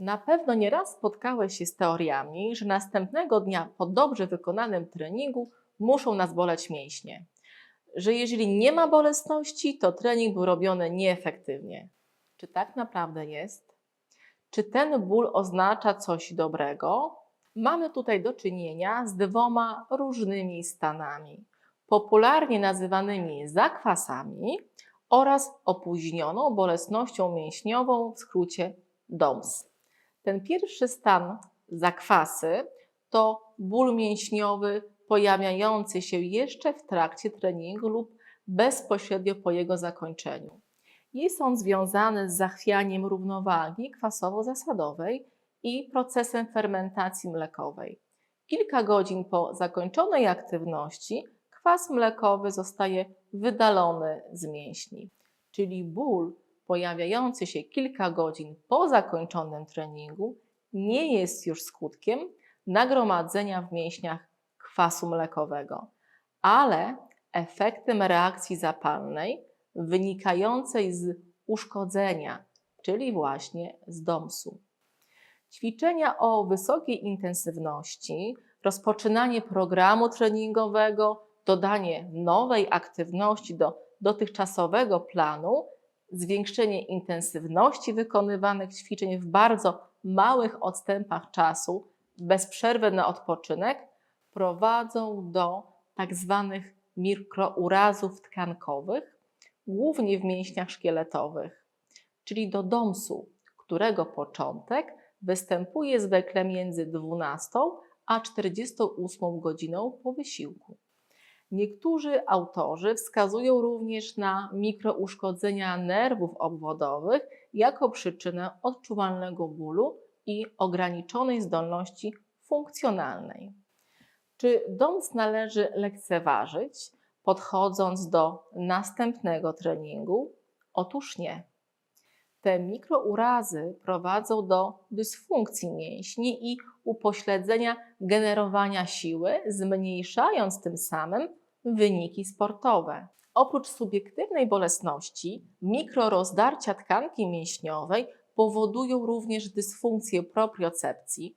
Na pewno nieraz spotkałeś się z teoriami, że następnego dnia po dobrze wykonanym treningu muszą nas boleć mięśnie. Że jeżeli nie ma bolesności, to trening był robiony nieefektywnie. Czy tak naprawdę jest? Czy ten ból oznacza coś dobrego? Mamy tutaj do czynienia z dwoma różnymi stanami, popularnie nazywanymi zakwasami oraz opóźnioną bolesnością mięśniową, w skrócie DOMS. Ten pierwszy stan zakwasy to ból mięśniowy pojawiający się jeszcze w trakcie treningu lub bezpośrednio po jego zakończeniu. Jest on związany z zachwianiem równowagi kwasowo-zasadowej i procesem fermentacji mlekowej. Kilka godzin po zakończonej aktywności kwas mlekowy zostaje wydalony z mięśni, czyli ból pojawiający się kilka godzin po zakończonym treningu nie jest już skutkiem nagromadzenia w mięśniach kwasu mlekowego, ale efektem reakcji zapalnej wynikającej z uszkodzenia, czyli właśnie z DOMS-u. Ćwiczenia o wysokiej intensywności, rozpoczynanie programu treningowego, dodanie nowej aktywności do dotychczasowego planu, zwiększenie intensywności wykonywanych ćwiczeń w bardzo małych odstępach czasu, bez przerwy na odpoczynek, prowadzą do tak zwanych mikrourazów tkankowych, głównie w mięśniach szkieletowych, czyli do DOMS-u, którego początek występuje zwykle między 12 a 48 godziną po wysiłku. Niektórzy autorzy wskazują również na mikrouszkodzenia nerwów obwodowych jako przyczynę odczuwalnego bólu i ograniczonej zdolności funkcjonalnej. Czy DOMS należy lekceważyć, podchodząc do następnego treningu? Otóż nie. Te mikrourazy prowadzą do dysfunkcji mięśni i upośledzenia generowania siły, zmniejszając tym samym wyniki sportowe. Oprócz subiektywnej bolesności, mikrorozdarcia tkanki mięśniowej powodują również dysfunkcję propriocepcji,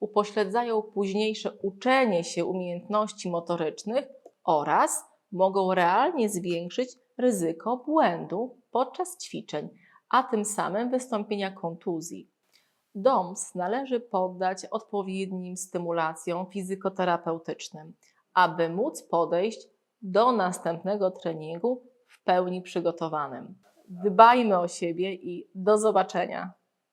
upośledzają późniejsze uczenie się umiejętności motorycznych oraz mogą realnie zwiększyć ryzyko błędu podczas ćwiczeń, a tym samym wystąpienia kontuzji. DOMS należy poddać odpowiednim stymulacjom fizykoterapeutycznym, aby móc podejść do następnego treningu w pełni przygotowanym. Dbajmy o siebie i do zobaczenia.